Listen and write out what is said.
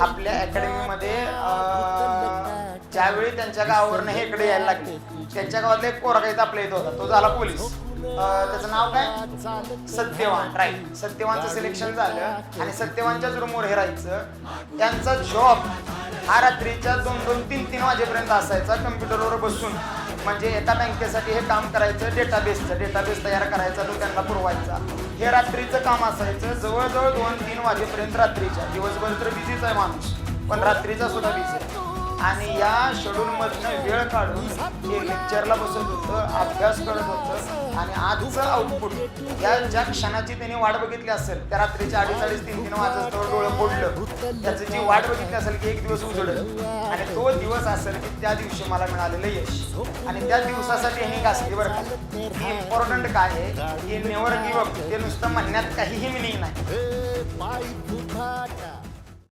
आपल्या अकॅडमीमध्ये ज्यावेळी त्यांच्या गावावरनं हे इकडे यायला लागले त्यांच्या गावातला एक पोरगा इथं आपल्या इथं होता तो झाला पोलीस. त्याचं नाव काय? सत्यवान राईट सत्यवानचं सिलेक्शन झालं आणि सत्यवानच्याच रूमवर हे राहायचं. त्यांचा जॉब हा रात्रीच्या दोन दोन तीन तीन वाजेपर्यंत असायचा कम्प्युटरवर बसून. म्हणजे एका बँकेसाठी हे काम करायचं डेटाबेसचं डेटाबेस तयार करायचा तो त्यांना पुरवायचा. हे रात्रीचं काम असायचं जवळजवळ दोन तीन वाजेपर्यंत रात्रीच्या. दिवसभर तर बिझीच आहे माणूस पण रात्रीचा सुद्धा बिझी आहे. आणि या शेड्यूलमधनं वेळ काढून हे लेक्चरला बसत होतं अभ्यास करत होतं आणि आजचं आउटपुट या ज्या क्षणाची त्यांनी वाट बघितली असेल त्या रात्रीच्या अडीच अडीच तीन तीन वाजता त्याची जी वाट बघितली असेल की एक दिवस उजडल आणि तो दिवस असेल की त्या दिवशी मला मिळालेलं यश. आणि त्या दिवसासाठी हे घासली बरं का. इम्पॉर्टंट काय आहे? हे नेवर गिव्ह ते नुसतं म्हणण्यात काहीही मिनिंग नाही.